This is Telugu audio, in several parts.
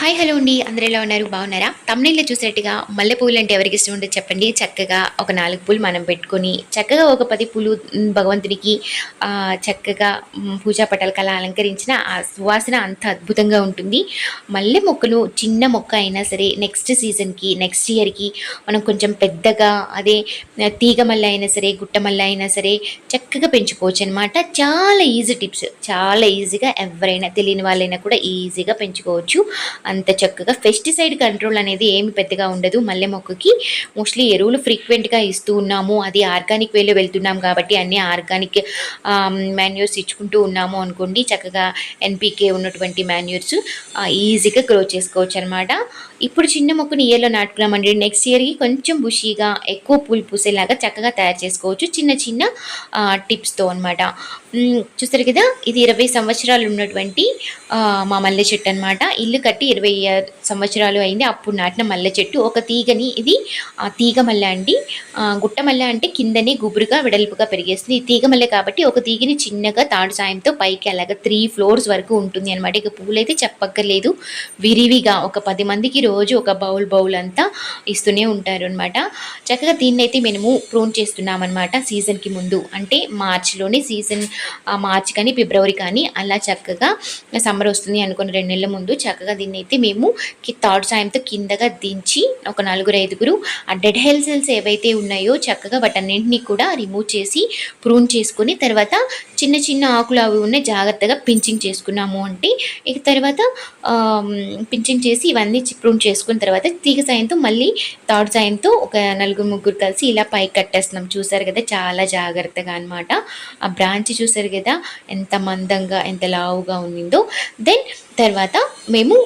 హాయ్ హలో అండి. అందరూ ఎలా ఉన్నారు? బాగున్నారా? తమిళలో చూసినట్టుగా మల్లె పువ్వులు అంటే ఎవరికి ఇష్టం ఉంటే చెప్పండి. చక్కగా ఒక నాలుగు పూలు మనం పెట్టుకొని చక్కగా ఒక పది పూలు భగవంతుడికి చక్కగా పూజా పటాలకు అలా అలంకరించిన ఆ సువాసన అంత అద్భుతంగా ఉంటుంది. మల్లె మొక్కలు చిన్న మొక్క అయినా సరే నెక్స్ట్ సీజన్కి నెక్స్ట్ ఇయర్కి మనం కొంచెం పెద్దగా అదే తీగ మల్లె అయినా సరే గుట్ట మల్లె అయినా సరే చక్కగా పెంచుకోవచ్చు అనమాట చాలా ఈజీ టిప్స్ చాలా ఈజీగా ఎవరైనా తెలియని వాళ్ళైనా కూడా ఈజీగా పెంచుకోవచ్చు. అంత చక్కగా పెస్టిసైడ్ కంట్రోల్ అనేది ఏమి పెద్దగా ఉండదు. మల్లె మొక్కకి మోస్ట్లీ ఎరువులు ఫ్రీక్వెంట్గా ఇస్తూ ఉన్నాము. అది ఆర్గానిక్ వేలో వెళ్తున్నాం కాబట్టి అన్ని ఆర్గానిక్ మాన్యూర్స్ ఇచ్చుకుంటూ ఉన్నాము అనుకోండి. చక్కగా ఎన్పికే ఉన్నటువంటి మాన్యూర్స్ ఈజీగా గ్రో చేసుకోవచ్చు అనమాట ఇప్పుడు చిన్న మొక్కని ఇయర్లో నాటుకున్నామండి. నెక్స్ట్ ఇయర్కి కొంచెం బుషీగా ఎక్కువ పూలు పూసేలాగా చక్కగా తయారు చేసుకోవచ్చు. చిన్న చిన్న టిప్స్తో అనమాట చూస్తారు కదా? ఇది ఇరవై సంవత్సరాలు ఉన్నటువంటి మా మల్లె చెట్టు అనమాట ఇల్లు కట్టి ఇరవై సంవత్సరాలు అయింది. అప్పుడు నాటిన మల్లె చెట్టు. ఒక తీగని ఇది ఆ, తీగ మల్లె అండి. గుట్ట మల్లె అంటే కిందనే గుబురుగా వెడల్పుగా పెరిగేస్తుంది. ఈ తీగ మల్లె కాబట్టి ఒక తీగని చిన్నగా తాడు సాయంతో పైకి అలాగ త్రీ ఫ్లోర్స్ వరకు ఉంటుంది అనమాట ఇక పూలైతే అయితే చెప్పక్కర్లేదు. విరివిగా ఒక పది మందికి రోజు ఒక బౌల్ బౌల్ అంతా ఇస్తూనే ఉంటారు అనమాట చక్కగా దీన్ని అయితే మేము ప్రూన్ చేస్తున్నాం అనమాట సీజన్కి ముందు. అంటే మార్చిలోనే సీజన్ మార్చి కానీ ఫిబ్రవరి కానీ అలా చక్కగా సమ్మర్ వస్తుంది అనుకున్న రెండు నెలల ముందు చక్కగా దీన్ని అయితే మేము కి తాడు సాయంతో కిందగా దించి ఒక నలుగురు ఐదుగురు ఆ డెడ్ హెల్ సెల్స్ ఏవైతే ఉన్నాయో చక్కగా వాటన్నింటినీ కూడా రిమూవ్ చేసి ప్రూన్ చేసుకుని తర్వాత చిన్న చిన్న ఆకులు అవి ఉన్నాయి జాగ్రత్తగా పించింగ్ చేసుకున్నాము అంటే ఇక తర్వాత పించింగ్ చేసి ఇవన్నీ ప్రూన్ చేసుకున్న తర్వాత తీగ సాయంతో మళ్ళీ తాడు సాయంతో ఒక నలుగురు ముగ్గురు కలిసి ఇలా పైకి కట్టేస్తున్నాం. చూసారు కదా చాలా జాగ్రత్తగా అనమాట ఆ బ్రాంచ్ చూసారు కదా ఎంత మందంగా ఎంత లావుగా ఉండిందో. దెన్ తర్వాత మేము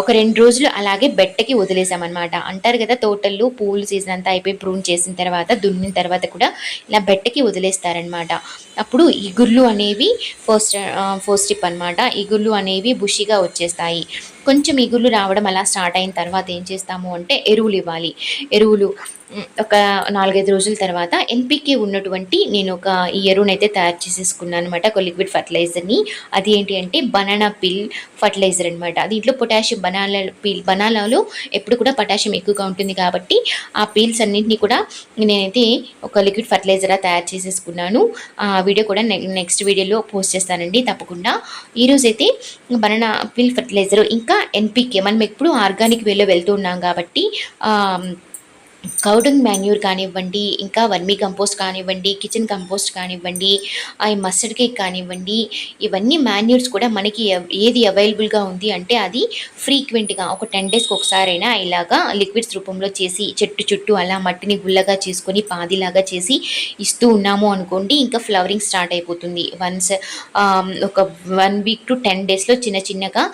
ఒక రెండు రోజులు అలాగే బెట్టకి వదిలేసామన్నమాట. అంటారు కదా తోటల్లో పూలు సీజన్ అంతా అయిపోయి ప్రూన్ చేసిన తర్వాత దున్నిన తర్వాత కూడా ఇలా బెట్టకి వదిలేస్తారనమాట అప్పుడు ఇగుర్లు అనేవి ఫస్ట్ ఫస్ట్ స్టిప్ అనమాట ఇగుర్లు అనేవి బుషిగా వచ్చేస్తాయి. కొంచెం ఇగుర్లు రావడం అలా స్టార్ట్ అయిన తర్వాత ఏం చేస్తాము అంటే ఎరువులు ఇవ్వాలి. ఎరువులు ఒక నాలుగైదు రోజుల తర్వాత ఎన్పికే ఉన్నటువంటి నేను ఒక ఈ ఎరువునైతే తయారు చేసేసుకున్నాను అనమాట ఒక లిక్విడ్ ఫర్టిలైజర్ని. అది ఏంటి అంటే బనానా పిల్ ఫర్టిలైజర్ అనమాట దీంట్లో పొటాషియం బనానా పీల్ బనానాలో ఎప్పుడు కూడా పొటాషియం ఎక్కువగా ఉంటుంది కాబట్టి ఆ పీల్స్ అన్నింటినీ కూడా నేనైతే ఒక లిక్విడ్ ఫర్టిలైజర్ తయారు చేసేసుకున్నాను. ఆ వీడియో కూడా నెక్స్ట్ వీడియోలో పోస్ట్ చేస్తానండి తప్పకుండా. ఈరోజైతే బనానా పిల్ ఫర్టిలైజర్ ఇంకా ఎన్పికే. మనం ఎప్పుడు ఆర్గానిక్ వేలో వెళ్తూ ఉన్నాం కాబట్టి కౌటింగ్ కౌడంగ్ మాన్యూర్ కానివ్వండి ఇంకా వర్మీ కంపోస్ట్ కానివ్వండి కిచెన్ కంపోస్ట్ కానివ్వండి ఆ మస్టర్డ్ కేక్ కానివ్వండి ఇవన్నీ మాన్యూర్స్ కూడా మనకి ఎవ్- ఏది అవైలబుల్గా ఉంది అంటే అది ఫ్రీక్వెంట్గా ఒక టెన్ డేస్కి ఒకసారైనా ఇలాగా లిక్విడ్స్ రూపంలో చేసి చెట్టు చుట్టూ అలా మట్టిని గుల్లగా చేసుకొని పాదిలాగా చేసి ఇస్తూ ఉన్నాము అనుకోండి ఇంకా ఫ్లవరింగ్ స్టార్ట్ అయిపోతుంది. వన్స్ ఒక వన్ వీక్ టు టెన్ డేస్లో చిన్న చిన్నగా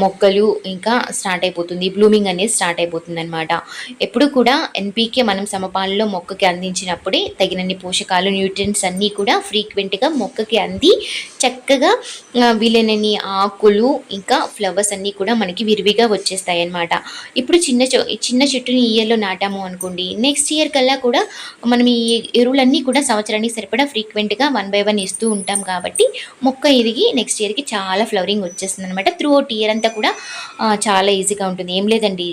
మొక్కలు ఇంకా స్టార్ట్ అయిపోతుంది. బ్లూమింగ్ అనేది స్టార్ట్ అయిపోతుంది అనమాట ఎప్పుడు కూడా ఎన్పీకే మనం సమపాలలో మొక్కకి అందించినప్పుడే తగినన్ని పోషకాలు న్యూట్రియన్స్ అన్నీ కూడా ఫ్రీక్వెంట్గా మొక్కకి అంది. చక్కగా ఆ, వీలైనన్ని ఆకులు ఇంకా ఫ్లవర్స్ అన్నీ కూడా మనకి విరివిగా వచ్చేస్తాయి అన్నమాట ఇప్పుడు చిన్న చె- చిన్న చెట్టుని ఈ ఇయర్లో నాటాము అనుకోండి నెక్స్ట్ ఇయర్ కల్లా కూడా మనం ఈ ఎరువులన్నీ కూడా సంవత్సరానికి సరిపడా ఫ్రీక్వెంట్గా వన్ బై వన్ ఇస్తూ ఉంటాం కాబట్టి మొక్క ఎదిగి నెక్స్ట్ ఇయర్కి చాలా ఫ్లవరింగ్ వచ్చేస్తుంది అనమాట త్రూ అవుట్ ఇయర్ అంతా కూడా చాలా ఈజీగా ఉంటుంది. ఏం లేదండి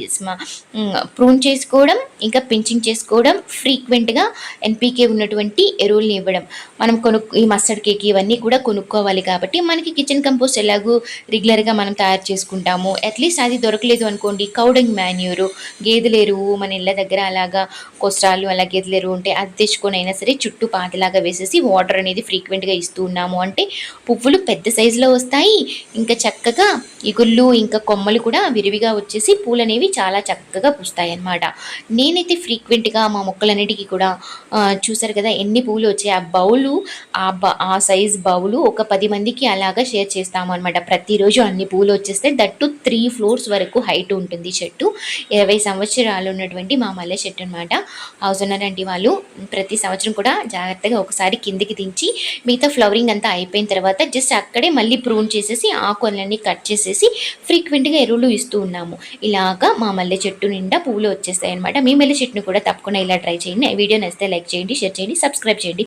ప్రూన్ చేసుకోవడం ఇంకా పెంచింగ్ చేసుకోవడం ఫ్రీక్వెంట్గా ఎన్పీకే ఉన్నటువంటి ఎరువుల్ని ఇవ్వడం. మనం కొను ఈ మస్టర్డ్ కేక్ ఇవన్నీ కూడా కొనుక్కోవాలి కాబట్టి మనకి కిచెన్ కంపోస్ట్ ఎలాగో రెగ్యులర్గా మనం తయారు చేసుకుంటాము. అట్లీస్ట్ అది దొరకలేదు అనుకోండి కౌడంగ్ మాన్యూరు గేదెల ఎరువు మన ఇళ్ళ దగ్గర అలాగా కొస్ట్రాలు అలా గేదెల ఎరువు ఉంటే అది తెచ్చుకొని అయినా సరే చుట్టూ పాతలాగా వేసేసి వాటర్ అనేది ఫ్రీక్వెంట్గా ఇస్తూ ఉన్నాము. అంటే పువ్వులు పెద్ద సైజులో వస్తాయి ఇంకా చక్కగా ఇగుళ్ళు ఇంకా కొమ్మలు కూడా విరివిగా వచ్చేసి పూలు అనేవి చాలా చక్కగా పూస్తాయి అన్నమాట నేనైతే ఫ్రీక్వెంట్గా మా మొక్కలన్నిటికీ కూడా చూసారు కదా ఎన్ని పూలు వచ్చాయి. ఆ బౌలు ఆ బ ఆ సైజ్ బౌలు ఒక పది మందికి అలాగా షేర్ చేస్తాము అనమాట ప్రతిరోజు అన్ని పూలు వచ్చేస్తే దట్టు త్రీ ఫ్లోర్స్ వరకు హైట్ ఉంటుంది చెట్టు. ఇరవై సంవత్సరాలు ఉన్నటువంటి మా మల్లె చెట్టు అనమాట హౌస్ ఓనర్ అంటే వాళ్ళు ప్రతి సంవత్సరం కూడా జాగ్రత్తగా ఒకసారి కిందికి దించి మిగతా ఫ్లవరింగ్ అంతా అయిపోయిన తర్వాత జస్ట్ అక్కడే మళ్ళీ ప్రూన్ చేసేసి ఆకులన్నీ కట్ చేసేసి ఫ్రీక్వెంట్గా ఎరువులు ఇస్తూ ఉన్నాము. ఇలాగా మా మల్లె చెట్టు నిండా పువ్వులు వచ్చేస్తాయి అనమాట మేము మల్లె చెట్టును కూడా తప్పకుండా ఇలా ట్రై చేయండి. వీడియో నచ్చితే లైక్ చేయండి షేర్ చేయండి సబ్స్క్రైబ్ చేయండి.